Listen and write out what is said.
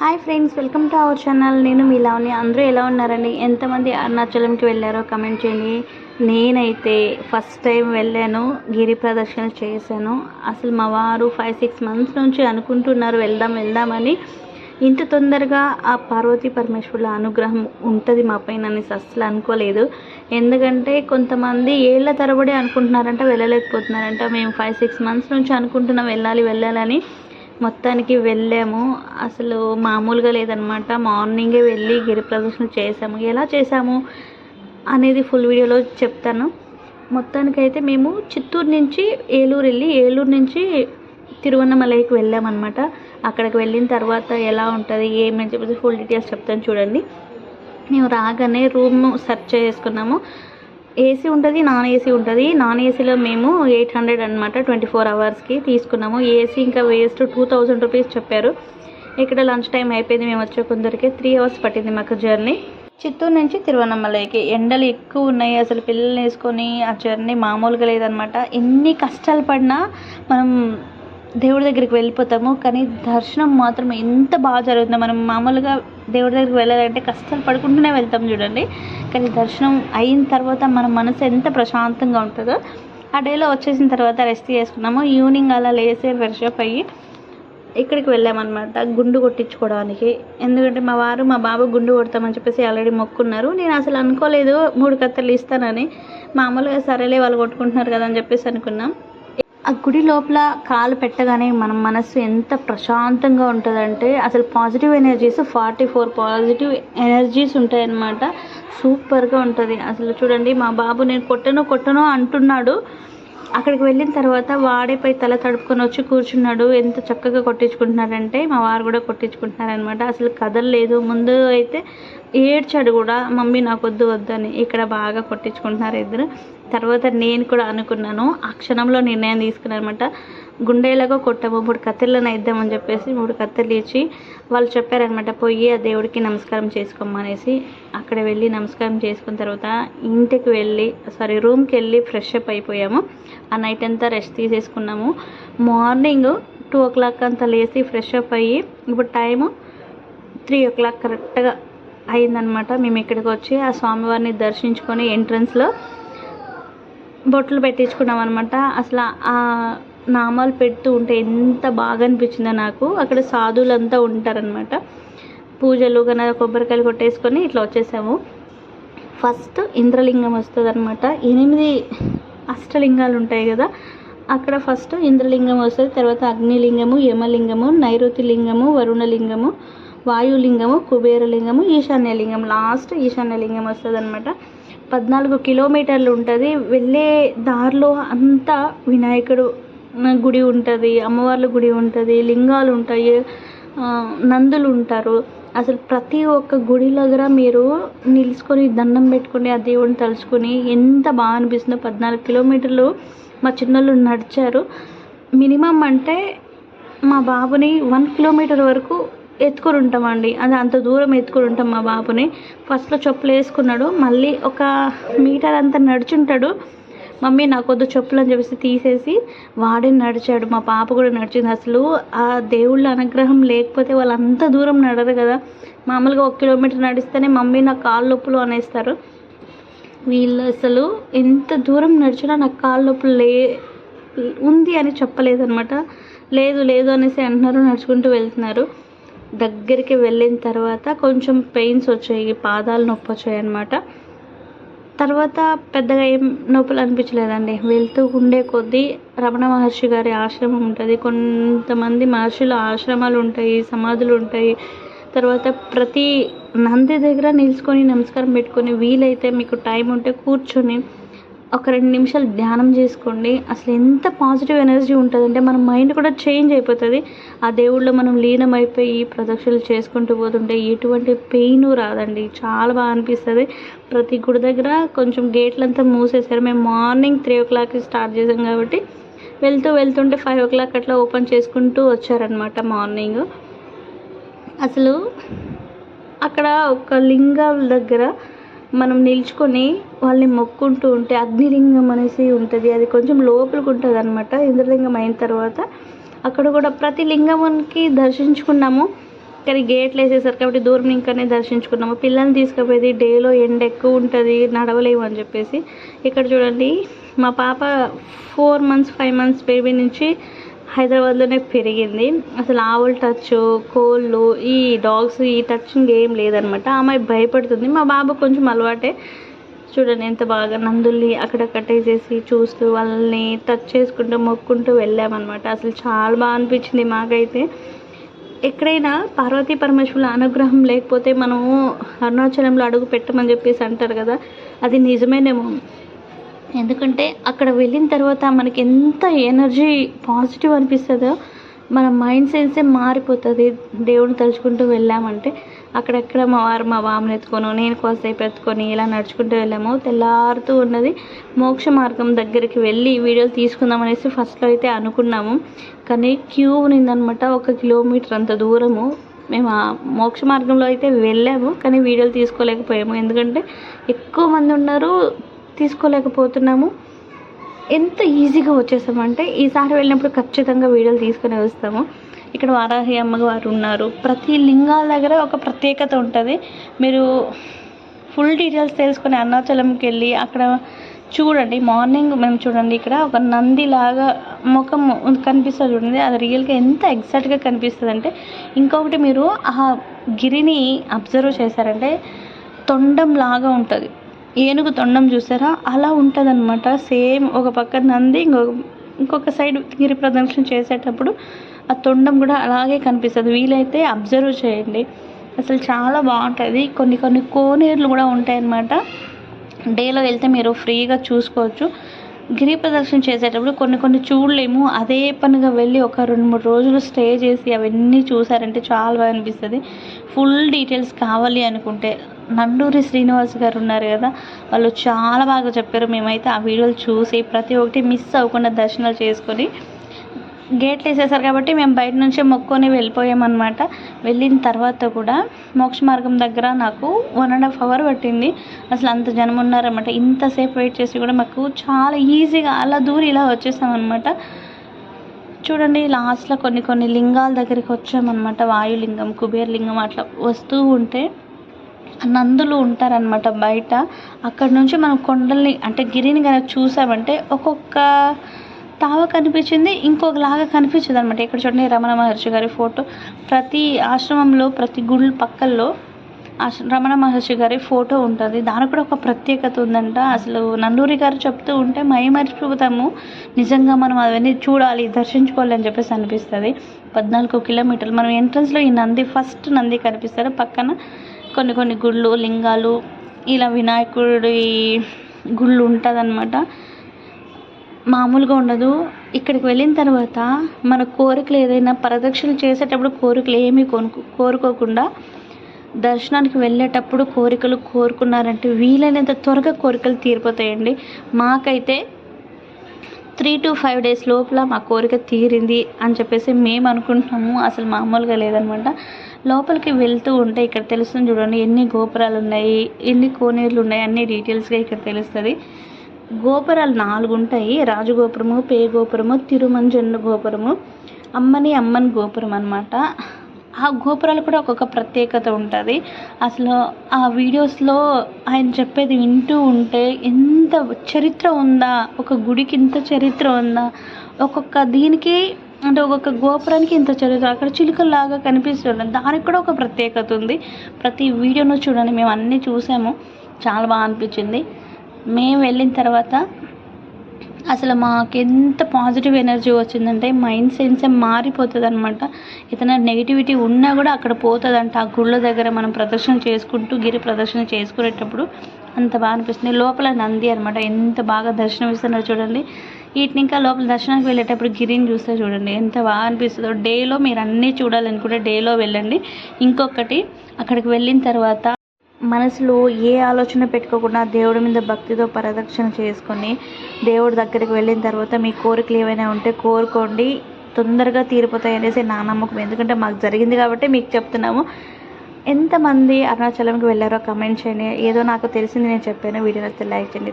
Hi friends welcome to our channel. నేను మీ లావణ్య. అందరూ ఎలా ఉన్నారండి? ఎంతమంది అరుణాచలంకి వెళ్ళారో కమెంట్ చేయండి. నేనైతే ఫస్ట్ టైం వెళ్ళాను గిరి ప్రదర్శన చేశాను. అసలు మా వారు ఫైవ్ సిక్స్ మంత్స్ నుంచి అనుకుంటున్నారు వెళ్దాం వెళ్దామని ఇంత తొందరగా ఆ పార్వతీ పరమేశ్వరుల అనుగ్రహం ఉంటుంది మా పైన అనేసి అస్సలు అనుకోలేదు. ఎందుకంటే కొంతమంది ఏళ్ళ తరబడి అనుకుంటున్నారంట వెళ్ళలేకపోతున్నారంట. మేము ఫైవ్ సిక్స్ మంత్స్ నుంచి అనుకుంటున్నాం వెళ్ళాలి వెళ్ళాలని మొత్తానికి వెళ్ళాము. అసలు మామూలుగా లేదనమాట. మార్నింగే వెళ్ళి గిరి ప్రదర్శన చేసాము. ఎలా చేసాము అనేది ఫుల్ వీడియోలో చెప్తాను. మొత్తానికైతే మేము చిత్తూరు నుంచి ఏలూరు వెళ్ళి ఏలూరు నుంచి తిరువన్నమలైకి వెళ్ళామన్నమాట అక్కడికి వెళ్ళిన తర్వాత ఎలా ఉంటుంది ఏమని చెప్పేసి ఫుల్ డీటెయిల్స్ చెప్తాను చూడండి. మేము రాగానే రూమ్ సెర్చ్ చేసుకున్నాము. ఏసీ ఉంటుంది నాన్ ఏసీ ఉంటుంది. నాన్ ఏసీలో మేము ఎయిట్ హండ్రెడ్ అనమాట ట్వంటీ ఫోర్ అవర్స్కి తీసుకున్నాము. ఏసీ ఇంకా వేస్ట్ టూ థౌజండ్ రూపీస్ చెప్పారు. ఇక్కడ లంచ్ టైం అయిపోయింది మేము వచ్చే కొందరికి త్రీ అవర్స్ పట్టింది మాకు జర్నీ చిత్తూరు నుంచి తిరువన్నమలైకి. ఎండలు ఎక్కువ ఉన్నాయి అసలు పిల్లల్ని వేసుకొని ఆ జర్నీ మామూలుగా లేదనమాట ఎన్ని కష్టాలు పడినా మనం దేవుడి దగ్గరికి వెళ్ళిపోతాము. కానీ దర్శనం మాత్రం ఎంత బాగా జరుగుతుందో మనం మామూలుగా దేవుడి దగ్గరికి వెళ్ళాలంటే కష్టాలు పడుకుంటూనే వెళ్తాం చూడండి. కానీ దర్శనం అయిన తర్వాత మన మనసు ఎంత ప్రశాంతంగా ఉంటుందో ఆ డేలో వచ్చేసిన తర్వాత రెస్ట్ చేసుకున్నాము. ఈవినింగ్ అలా లేసే ఫ్రెష్అప్ అయ్యి ఇక్కడికి వెళ్ళామన్నమాట గుండు కొట్టించుకోవడానికి. ఎందుకంటే మా వారు మా బాబు గుండు కొడతామని చెప్పేసి ఆల్రెడీ మొక్కున్నారు. నేను అసలు అనుకోలేదు మూడు కత్తలు ఇస్తానని. మామూలుగా సరేలే వాళ్ళు కొట్టుకుంటున్నారు కదా అని చెప్పేసి అనుకున్నాం. ఆ గుడి లోపల కాలు పెట్టగానే మన మనసు ఎంత ప్రశాంతంగా ఉంటుందంటే అసలు positive energies forty four positive energies ఉంటాయన్నమాట. సూపర్గా ఉంటుంది. అసలు చూడండి మా బాబు నేను కొట్టను కొట్టను అంటున్నాడు. అక్కడికి వెళ్ళిన తర్వాత వాడేపై తల తడుపుకొని వచ్చి కూర్చున్నాడు. ఎంత చక్కగా కొట్టించుకుంటున్నారంటే మా వారు కూడా కొట్టించుకుంటున్నారనమాట అసలు కదలలేదు ముందు అయితే ఏడ్చాడు కూడా మమ్మీ నాకు వద్దు అని ఇక్కడ బాగా కొట్టించుకుంటున్నారు ఇద్దరు. తర్వాత నేను కూడా అనుకున్నాను ఆ క్షణంలో నిర్ణయం తీసుకున్నాను అనమాట గుండెలాగా కొట్టము మూడు కత్తెర్లను ఇద్దామని చెప్పేసి మూడు కత్తెర్లు ఇచ్చి వాళ్ళు చెప్పారనమాట పోయి ఆ దేవుడికి నమస్కారం చేసుకోమనేసి అక్కడ వెళ్ళి నమస్కారం చేసుకున్న తర్వాత ఇంటికి వెళ్ళి సారీ రూమ్కి వెళ్ళి ఫ్రెష్ అప్ అయిపోయాము. ఆ నైట్ అంతా రెస్ట్ తీసేసుకున్నాము. మార్నింగ్ టూ ఓ క్లాక్ అంతా లేచి ఫ్రెష్ అప్ అయ్యి ఇప్పుడు టైము త్రీ ఓ క్లాక్ కరెక్ట్గా అయిందనమాట. మేము ఇక్కడికి వచ్చి ఆ స్వామివారిని దర్శించుకొని ఎంట్రన్స్లో బొట్లు పెట్టించుకున్నాం అనమాట అసలు ఆ నామాలు పెడుతూ ఉంటే ఎంత బాగా అనిపించిందో నాకు. అక్కడ సాధువులంతా ఉంటారనమాట. పూజలు కన్నా కొబ్బరికాయలు కొట్టేసుకొని ఇట్లా వచ్చేసాము. ఫస్ట్ ఇంద్రలింగం వస్తుంది అనమాట ఎనిమిది అష్టలింగాలు ఉంటాయి కదా అక్కడ ఫస్ట్ ఇంద్రలింగం వస్తుంది తర్వాత అగ్నిలింగము యమలింగము నైరుతి లింగము వరుణలింగము వాయులింగము కుబేరలింగము ఈశాన్యలింగం. లాస్ట్ ఈశాన్యలింగం వస్తుంది అనమాట పద్నాలుగు కిలోమీటర్లు ఉంటుంది. వెళ్ళే దారిలో అంతా వినాయకుడు గుడి ఉంటుంది అమ్మవార్ల గుడి ఉంటుంది లింగాలు ఉంటాయి నందులు ఉంటారు. అసలు ప్రతి ఒక్క గుడి దగ్గర మీరు నిలుచుకొని దండం పెట్టుకుని ఆ దేవుడిని తలుచుకొని ఎంత బాగా అనిపిస్తుందో. పద్నాలుగు కిలోమీటర్లు మా చిన్నోళ్ళు నడిచారు. మినిమం అంటే మా బాబుని వన్ కిలోమీటర్ వరకు ఎత్తుకొని ఉంటామండి అది అంత దూరం ఎత్తుకొని ఉంటాం మా బాబుని. ఫస్ట్లో చెప్పులు వేసుకున్నాడు. మళ్ళీ ఒక మీటర్ అంతా నడుచుంటాడు. మమ్మీ నాకు వద్దు చెప్పులు అని చెప్పేసి తీసేసి వాడే నడిచాడు. మా పాప కూడా నడిచింది. అసలు ఆ దేవుళ్ళ అనుగ్రహం లేకపోతే వాళ్ళు అంత దూరం నడరు కదా. మామూలుగా ఒక కిలోమీటర్ నడిస్తేనే మమ్మీ నాకు కాళ్ళ నొప్పులు అనేస్తారు. వీళ్ళు అసలు ఎంత దూరం నడిచినా నాకు కాళ్ళ నొప్పులు లే ఉంది అని చెప్పలేదనమాట లేదు లేదు అనేసి అంటున్నారు. నడుచుకుంటూ వెళ్తున్నారు. దగ్గరికి వెళ్ళిన తర్వాత కొంచెం పెయిన్స్ వచ్చాయి పాదాలు నొప్పి వచ్చాయి అనమాట తర్వాత పెద్దగా ఏం నొప్పులు అనిపించలేదండి. వెళ్తూ ఉండే కొద్దీ రమణ మహర్షి గారి ఆశ్రమం ఉంటుంది. కొంతమంది మహర్షుల ఆశ్రమాలు ఉంటాయి సమాధులు ఉంటాయి. తర్వాత ప్రతి నంది దగ్గర నిలుచుకొని నమస్కారం పెట్టుకొని వీలైతే మీకు టైం ఉంటే కూర్చొని ఒక రెండు నిమిషాలు ధ్యానం చేసుకోండి. అసలు ఎంత పాజిటివ్ ఎనర్జీ ఉంటుందంటే మన మైండ్ కూడా చేంజ్ అయిపోతుంది. ఆ దేవుళ్ళో మనం లీనం అయిపోయి ప్రదక్షిణలు చేసుకుంటూ పోతుంటే ఎటువంటి పెయిన్ రాదండి. చాలా బాగా అనిపిస్తుంది. ప్రతి గుడి దగ్గర కొంచెం గేట్లంతా మూసేశారు. మేము మార్నింగ్ త్రీ ఓ క్లాక్కి స్టార్ట్ చేసాం కాబట్టి వెళ్తూ వెళ్తుంటే ఫైవ్ ఓ క్లాక్ అట్లా ఓపెన్ చేసుకుంటూ వచ్చారనమాట మార్నింగ్ అసలు అక్కడ ఒక లింగాల దగ్గర మనం నిల్చుకొని వాళ్ళని మొక్కుంటూ ఉంటే అగ్నిలింగం అనేసి ఉంటుంది. అది కొంచెం లోపలికి ఉంటుంది అనమాట ఇంద్రలింగం అయిన తర్వాత అక్కడ కూడా ప్రతి లింగంకి దర్శించుకున్నాము. కానీ గేట్లు వేసేసారు కాబట్టి దూరం ఇంకానే దర్శించుకున్నాము. పిల్లల్ని తీసుకుపోయేది డేలో ఎండ ఎక్కువ ఉంటుంది నడవలేము అని చెప్పేసి. ఇక్కడ చూడండి మా పాప four months five months baby నుంచి హైదరాబాద్లోనే పెరిగింది. అసలు ఆవుల టచ్ కోళ్ళు ఈ డాగ్స్ ఈ టచ్ ఇంకేం లేదనమాట. ఆమె భయపడుతుంది. మా బాబు కొంచెం అలవాటే. చూడండి ఎంత బాగా నందుల్ని అక్కడ కట్టేసేసి చూస్తూ వాళ్ళని టచ్ చేసుకుంటూ మొక్కుంటూ వెళ్ళామన్నమాట అసలు చాలా బాగా అనిపించింది మాకైతే. ఎక్కడైనా పార్వతీ పరమేశ్వరుల అనుగ్రహం లేకపోతే మనము అరుణాచలంలో అడుగు పెట్టమని చెప్పేసి అంటారు కదా అది నిజమేనేమో. ఎందుకంటే అక్కడ వెళ్ళిన తర్వాత మనకి ఎంత ఎనర్జీ పాజిటివ్ అనిపిస్తుందో మన మైండ్ సెన్సే మారిపోతుంది. దేవుడిని తలుచుకుంటూ వెళ్ళామంటే అక్కడక్కడ మా వారు మా వామని ఎత్తుకొని నేను కోసేపు ఎత్తుకొని ఇలా నడుచుకుంటూ వెళ్ళాము తెల్లారుతూ ఉన్నది. మోక్ష మార్గం దగ్గరికి వెళ్ళి వీడియోలు తీసుకుందాం అనేసి ఫస్ట్లో అయితే అనుకున్నాము. కానీ క్యూ ఉన్నదనమాట ఒక కిలోమీటర్ అంత దూరము. మేము ఆ మోక్ష మార్గంలో అయితే వెళ్ళాము కానీ వీడియోలు తీసుకోలేకపోయాము. ఎందుకంటే ఎక్కువ మంది ఉన్నారు తీసుకోలేకపోతున్నాము. ఎంత ఈజీగా వచ్చేసామంటే ఈసారి వెళ్ళినప్పుడు ఖచ్చితంగా వీడియోలు తీసుకునే వస్తాము. ఇక్కడ వారాహి అమ్మగారు ఉన్నారు. ప్రతి లింగాల దగ్గర ఒక ప్రత్యేకత ఉంటుంది. మీరు ఫుల్ డీటెయిల్స్ తెలుసుకొని అరుణాచలంకి వెళ్ళి అక్కడ చూడండి. మార్నింగ్ మేము చూడండి ఇక్కడ ఒక నంది లాగా ముఖం కనిపిస్తుంది చూడండి. అది రియల్గా ఎంత ఎగ్జాక్ట్గా కనిపిస్తుంది అంటే ఇంకొకటి మీరు ఆ గిరిని అబ్జర్వ్ చేశారంటే తొండం లాగా ఉంటుంది. ఏనుగు తొండం చూసారా? అలా ఉంటుంది అనమాట సేమ్ ఒక పక్క నంది ఇంకొక ఇంకొక సైడ్ గిరి ప్రదక్షిణ చేసేటప్పుడు ఆ తొండం కూడా అలాగే కనిపిస్తుంది. వీలైతే అబ్జర్వ్ చేయండి. అసలు చాలా బాగుంటుంది. కొన్ని కొన్ని కోనేరులు కూడా ఉంటాయన్నమాట. డేలో వెళ్తే మీరు ఫ్రీగా చూసుకోవచ్చు. గిరి ప్రదక్షిణ చేసేటప్పుడు కొన్ని కొన్ని చూడలేము. అదే పనిగా వెళ్ళి ఒక రెండు మూడు రోజులు స్టే చేసి అవన్నీ చూసారంటే చాలా బాగా అనిపిస్తుంది. ఫుల్ డీటెయిల్స్ కావాలి అనుకుంటే. నండూరి శ్రీనివాస్ గారు ఉన్నారు కదా వాళ్ళు చాలా బాగా చెప్పారు. మేమైతే ఆ వీడియోలు చూసి ప్రతి ఒక్కటి మిస్ అవ్వకుండా దర్శనాలు చేసుకొని గేట్లు వేసేసారు కాబట్టి మేము బయట నుంచే మొక్కొని వెళ్ళిపోయామన్నమాట. వెళ్ళిన తర్వాత కూడా మోక్ష మార్గం దగ్గర నాకు వన్ అండ్ హాఫ్ అవర్ పట్టింది. అసలు అంత జనం ఉన్నారన్నమాట. ఇంతసేపు వెయిట్ చేసి కూడా మాకు చాలా ఈజీగా అలా దూరి ఇలా వచ్చేసామన్నమాట. చూడండి లాస్ట్లో కొన్ని కొన్ని లింగాల దగ్గరికి వచ్చామన్నమాట. వాయులింగం కుబేరలింగం అట్లా వస్తూ ఉంటే నందులు ఉంటారనమాట బయట. అక్కడ నుంచి మనం కొండల్ని అంటే గిరిని కనుక చూసామంటే ఒక్కొక్క తావ కనిపించింది ఇంకొకలాగా కనిపించింది అనమాట ఇక్కడ చూడండి రమణ మహర్షి గారి ఫోటో. ప్రతి ఆశ్రమంలో ప్రతి గుళ్ళ పక్కల్లో ఆశ రమణ మహర్షి గారి ఫోటో ఉంటుంది. దానికి కూడా ఒక ప్రత్యేకత ఉందంట. అసలు నందూరి గారు చెప్తూ ఉంటే మై మర్చిపోతాము నిజంగా మనం అవన్నీ చూడాలి దర్శించుకోవాలి అని చెప్పేసి అనిపిస్తుంది. పద్నాలుగు కిలోమీటర్లు. మనం ఎంట్రన్స్లో ఈ నంది ఫస్ట్ నంది కనిపిస్తారు పక్కన కొన్ని కొన్ని గుళ్ళు లింగాలు ఇలా వినాయకుడి గుళ్ళు ఉంటుందన్నమాట. మామూలుగా ఉండదు. ఇక్కడికి వెళ్ళిన తర్వాత మన కోరికలు ఏదైనా ప్రదక్షిణలు చేసేటప్పుడు కోరికలు ఏమీ కొనుక్కో కోరుకోకుండా దర్శనానికి వెళ్ళేటప్పుడు కోరికలు కోరుకున్నారంటే వీలైనంత త్వరగా కోరికలు తీరిపోతాయండి. మాకైతే త్రీ టు ఫైవ్ డేస్ లోపల మా కోరిక తీరింది అని చెప్పేసి మేము అనుకుంటున్నాము అసలు మామూలుగా లేదనమాట లోపలికి వెళ్తూ ఉంటే ఇక్కడ తెలుస్తుంది చూడండి ఎన్ని గోపురాలు ఉన్నాయి ఎన్ని కోనేరులు ఉన్నాయి అన్ని డీటెయిల్స్గా ఇక్కడ తెలుస్తుంది. గోపురాలు నాలుగు ఉంటాయి. రాజగోపురము పే గోపురము తిరుమంజన్న గోపురము అమ్మని అమ్మని గోపురం అనమాట ఆ గోపురాలు కూడా ఒక్కొక్క ప్రత్యేకత ఉంటుంది. అసలు ఆ వీడియోస్లో ఆయన చెప్పేది వింటూ ఉంటే ఎంత చరిత్ర ఉందా ఒక గుడికి ఇంత చరిత్ర ఉందా ఒక్కొక్క దీనికి అంటే ఒక్కొక్క గోపురానికి ఇంత చదువుతుంది అక్కడ చిలుకల్లాగా కనిపిస్తుంది. దానికి కూడా ఒక ప్రత్యేకత ఉంది. ప్రతి వీడియోను చూడండి. మేము అన్నీ చూసాము. చాలా బాగా అనిపించింది. మేము వెళ్ళిన తర్వాత అసలు మాకు ఎంత పాజిటివ్ ఎనర్జీ వచ్చిందంటే మైండ్ సెన్సే మారిపోతుంది అనమాట ఏదైనా నెగిటివిటీ ఉన్నా కూడా అక్కడ పోతుందంట. ఆ గుళ్ళ దగ్గర మనం ప్రదర్శన చేసుకుంటూ గిరి ప్రదర్శన చేసుకునేటప్పుడు అంత బాగా అనిపిస్తుంది. లోపల నంది అనమాట ఎంత బాగా దర్శనం ఇస్తున్నారు చూడండి. వీటిని ఇంకా లోపల దర్శనానికి వెళ్ళేటప్పుడు గిరిని చూస్తే చూడండి ఎంత బాగా అనిపిస్తుందో. డేలో మీరు అన్నీ చూడాలనుకుంటే డేలో వెళ్ళండి. ఇంకొకటి అక్కడికి వెళ్ళిన తర్వాత మనసులో ఏ ఆలోచన పెట్టుకోకుండా దేవుడి మీద భక్తితో ప్రదక్షిణ చేసుకొని దేవుడి దగ్గరికి వెళ్ళిన తర్వాత మీ కోరికలు ఏమైనా ఉంటే కోరుకోండి. తొందరగా తీరిపోతాయి అనేసి నా నమ్మకం. ఎందుకంటే మాకు జరిగింది కాబట్టి మీకు చెప్తున్నాము. ఎంతమంది అరుణాచలంకి వెళ్ళారో కమెంట్ చేయండి. ఏదో నాకు తెలిసింది నేను చెప్పాను. వీడియో నచ్చితే లైక్ చేయండి.